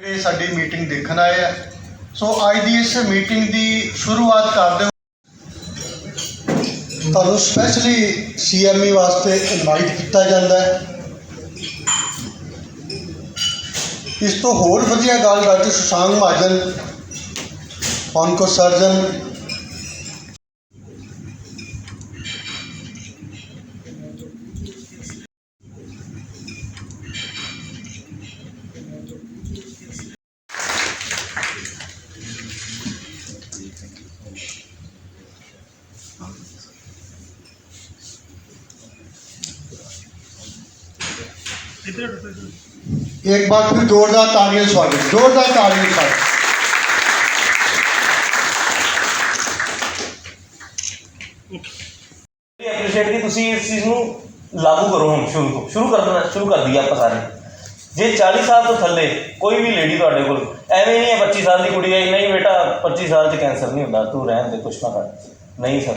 ਇਹ ਸਾਡੀ ਮੀਟਿੰਗ ਦੇਖਣ ਆਏ ਆ। ਸੋ ਅੱਜ ਦੀ ਇਸ ਮੀਟਿੰਗ ਦੀ ਸ਼ੁਰੂਆਤ ਕਰਦੇ ਹੋਏ ਤੁਹਾਨੂੰ ਸਪੈਸ਼ਲੀ ਸੀਐਮਈ ਵਾਸਤੇ ਇਨਵਾਈਟ ਕੀਤਾ ਜਾਂਦਾ ਹੈ। ਇਸ ਤੋਂ ਹੋਰ ਵਧੀਆ ਗੱਲ doctor Sushang Mahajan onco surgeon एक बार फिर जोरदार तालियां स्वागत जोरदार तालियां स्वागत ਐਪਰੀਸ਼ੀਏਟ ਕਿ ਤੁਸੀਂ ਇਸ ਚੀਜ਼ ਨੂੰ ਲਾਗੂ ਕਰੋ ਹੁਣ ਸ਼ੁਰੂ ਤੋਂ ਸ਼ੁਰੂ ਕਰ ਦੇਣਾ ਸ਼ੁਰੂ ਕਰ ਦਈਏ ਆਪਾਂ ਸਾਰੇ ਜੇ 40 ਸਾਲ ਤੋਂ ਥੱਲੇ ਕੋਈ ਵੀ ਲੇਡੀ ਤੁਹਾਡੇ ਕੋਲ ਐਵੇਂ ਨਹੀਂ ਹੈ 25 ਸਾਲ ਦੀ ਕੁੜੀ ਆਈ ਨਹੀਂ ਬੇਟਾ 25 ਸਾਲ 'ਚ ਕੈਂਸਰ ਨਹੀਂ ਹੁੰਦਾ ਤੂੰ ਰਹਿਣ ਦੇ ਕੁਛ ਨਾ ਕਰ ਨਹੀਂ ਸਰ।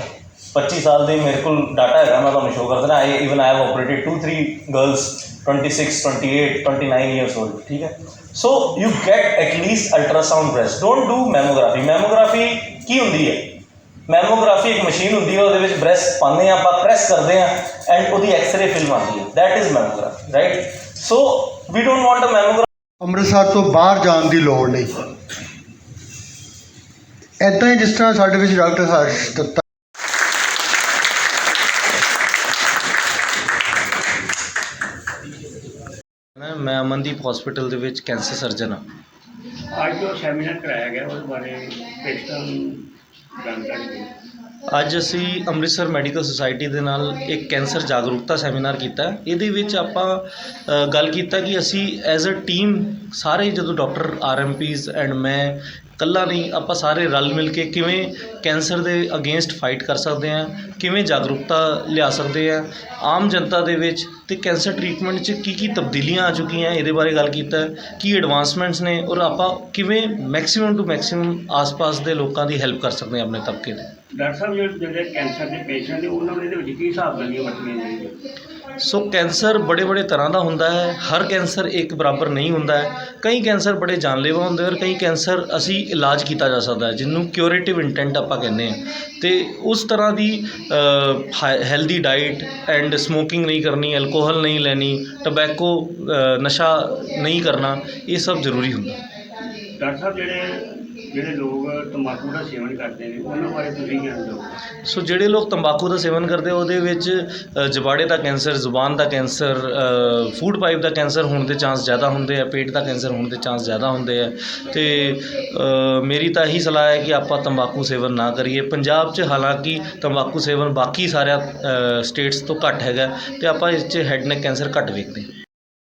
25 ਸਾਲ ਦੇ ਮੇਰੇ ਕੋਲ ਡਾਟਾ ਹੈਗਾ, ਮੈਂ ਤੁਹਾਨੂੰ ਸ਼ੋਅ ਕਰ ਦਿੰਦਾ I even I have operated 2 3 girls 26 28 29 years old ਠੀਕ ਹੈ? So you get at least ultrasound breast don't do mammography mammography ਕੀ ਹੁੰਦੀ ਹੈ? ਮੈਮੋਗ੍ਰਾਫੀ ਇੱਕ ਮਸ਼ੀਨ ਹੁੰਦੀ ਹੈ, ਉਹਦੇ ਵਿੱਚ ਬ੍ਰੈਸਟ ਪਾਉਂਦੇ ਆ ਆਪਾਂ ਪ੍ਰੈਸ ਕਰਦੇ ਆ ਐਂਡ ਉਹਦੀ ਐਕਸ-ਰੇ ਫਿਲਮ ਆਉਂਦੀ ਹੈ। That is mammography right so we don't want a mammography Amritsar ਤੋਂ ਬਾਹਰ ਜਾਣ ਦੀ ਲੋੜ ਨਹੀਂ। ਐਦਾਂ ਹੀ ਜਿਸ ਤਰ੍ਹਾਂ ਸਾਡੇ ਵਿੱਚ ਡਾਕਟਰ ਹਰਸ਼ ਦੱਤਾ। ਮੈਂ- ਅਮਨਦੀਪ ਹਸਪੀਟਲ ਦੇ ਵਿੱਚ ਕੈਂਸਰ ਸਰਜਨ ਹਾਂ। ਅੱਜ ਜੋ ਸੈਮੀਨਾਰ ਕਰਾਇਆ ਗਿਆ ਉਹਦੇ ਬਾਰੇ ਪੇਸ਼ਕਸ਼ ਜਾਣਕਾਰੀ ਦਿਓ। ਅੱਜ ਅਸੀਂ ਅੰਮ੍ਰਿਤਸਰ ਮੈਡੀਕਲ ਸੁਸਾਇਟੀ ਦੇ ਨਾਲ ਇੱਕ ਕੈਂਸਰ ਜਾਗਰੂਕਤਾ ਸੈਮੀਨਾਰ ਕੀਤਾ। ਇਹਦੇ ਵਿੱਚ ਆਪਾਂ ਗੱਲ ਕੀਤਾ ਕਿ ਅਸੀਂ ਐਜ਼ ਅ ਟੀਮ ਸਾਰੇ ਜਦੋਂ ਡਾਕਟਰ ਆਰਐਮਪੀਜ਼ ਐਂਡ ਮੈਂ ਇਕੱਲਾ ਨਹੀਂ, ਆਪਾਂ ਸਾਰੇ ਰਲ ਮਿਲ ਕੇ ਕਿਵੇਂ ਕੈਂਸਰ ਦੇ ਅਗੇਂਸਟ ਫਾਈਟ ਕਰ ਸਕਦੇ ਹਾਂ, ਕਿਵੇਂ ਜਾਗਰੂਕਤਾ ਲਿਆ ਸਕਦੇ ਹਾਂ, ਆਮ ਜਨਤਾ ਦੇ ਵਿੱਚ ਤੇ ਕੈਂਸਰ ਟ੍ਰੀਟਮੈਂਟ 'ਚ ਕੀ ਕੀ ਤਬਦੀਲੀਆਂ ਆ ਚੁੱਕੀਆਂ, ਇਹਦੇ ਬਾਰੇ ਗੱਲ ਕੀਤਾ, ਕੀ ਐਡਵਾਂਸਮੈਂਟਸ ਨੇ ਔਰ ਆਪਾਂ ਕਿਵੇਂ ਮੈਕਸਿਮਮ ਟੂ ਮੈਕਸਿਮਮ ਆਸ-ਪਾਸ ਦੇ ਲੋਕਾਂ ਦੀ ਹੈਲਪ ਕਰ ਸਕਦੇ ਹਾਂ ਆਪਣੇ ਤਬਕੇ ਦੇ ਡਾਕਟਰ ਸਾਹਿਬ, ਜਿਹੜੇ ਕੈਂਸਰ ਦੇ ਪੇਸ਼ੈਂਟ ਨੇ, ਉਹਨਾਂ ਨੂੰ ਇਹਦੇ ਵਿੱਚ ਕੀ ਹਿਸਾਬ ਲਾਈਆਂ ਵਰਤਣੀਆਂ ਚਾਹੀਦੀਆਂ? ਸੋ ਕੈਂਸਰ ਬੜੇ ਬੜੇ ਤਰ੍ਹਾਂ ਦਾ ਹੁੰਦਾ ਹੈ। ਹਰ ਕੈਂਸਰ ਇੱਕ ਬਰਾਬਰ ਨਹੀਂ ਹੁੰਦਾ ਹੈ। ਕਈ ਕੈਂਸਰ ਬੜੇ ਜਾਨਲੇਵਾ ਹੁੰਦੇ ਔਰ ਕਈ ਕੈਂਸਰ ਅਸੀਂ ਇਲਾਜ ਕੀਤਾ ਜਾ ਸਕਦਾ ਹੈ, ਜਿਹਨੂੰ ਕਿਉਰੇਟਿਵ ਇੰਟੈਂਟ ਆਪਾਂ ਕਹਿੰਦੇ ਹਾਂ। ਤੇ ਉਸ ਤਰ੍ਹਾਂ ਦੀ ਹੈਲਦੀ ਡਾਈਟ ਐਂਡ ਸਮੋਕਿੰਗ ਨਹੀਂ ਕਰਨੀ ਐਲਕੋਹਲ ਨਹੀਂ ਲੈਣੀ ਟਬੈਕੋ ਨਸ਼ਾ ਨਹੀਂ ਕਰਨਾ, ਇਹ ਸਭ ਜ਼ਰੂਰੀ ਹੁੰਦਾ। ਡਾਕਟਰ ਸਾਹਿਬ ਜਿਹੜੇ ਜਿਹੜੇ ਲੋਕ ਤੰਬਾਕੂ ਦਾ ਸੇਵਨ ਕਰਦੇ ਨੇ ਉਹਨਾਂ ਬਾਰੇ ਤੁਸੀਂ ਕੀ ਦਿਓ ਸੋ ਜਿਹੜੇ ਲੋਕ ਤੰਬਾਕੂ ਦਾ ਸੇਵਨ ਕਰਦੇ ਉਹਦੇ ਵਿੱਚ ਅ, ਜਬਾੜੇ ਦਾ ਕੈਂਸਰ ਜ਼ੁਬਾਨ ਦਾ ਕੈਂਸਰ ਫੂਡ ਪਾਈਪ ਦਾ ਕੈਂਸਰ ਹੋਣ ਦੇ ਚਾਂਸ ਜ਼ਿਆਦਾ ਹੁੰਦੇ ਆ ਪੇਟ ਦਾ ਕੈਂਸਰ ਹੋਣ ਦੇ ਚਾਂਸ ਜ਼ਿਆਦਾ ਹੁੰਦੇ ਆ। ਤੇ ਅ, ਮੇਰੀ ਤਾਂ ਇਹੀ ਸਲਾਹ ਹੈ ਕਿ ਆਪਾਂ ਤੰਬਾਕੂ ਸੇਵਨ ਨਾ ਕਰੀਏ। ਪੰਜਾਬ 'ਚ ਹਾਲਾਂਕਿ ਤੰਬਾਕੂ ਸੇਵਨ ਬਾਕੀ ਸਾਰਿਆਂ ਸਟੇਟਸ ਤੋਂ ਘੱਟ ਹੈਗਾ ਤੇ ਆਪਾਂ ਇਸ 'ਚ ਹੈਡ ਨੈਕ ਕੈਂਸਰ ਘੱਟ ਵੇਖਦੇ ਹਾਂ।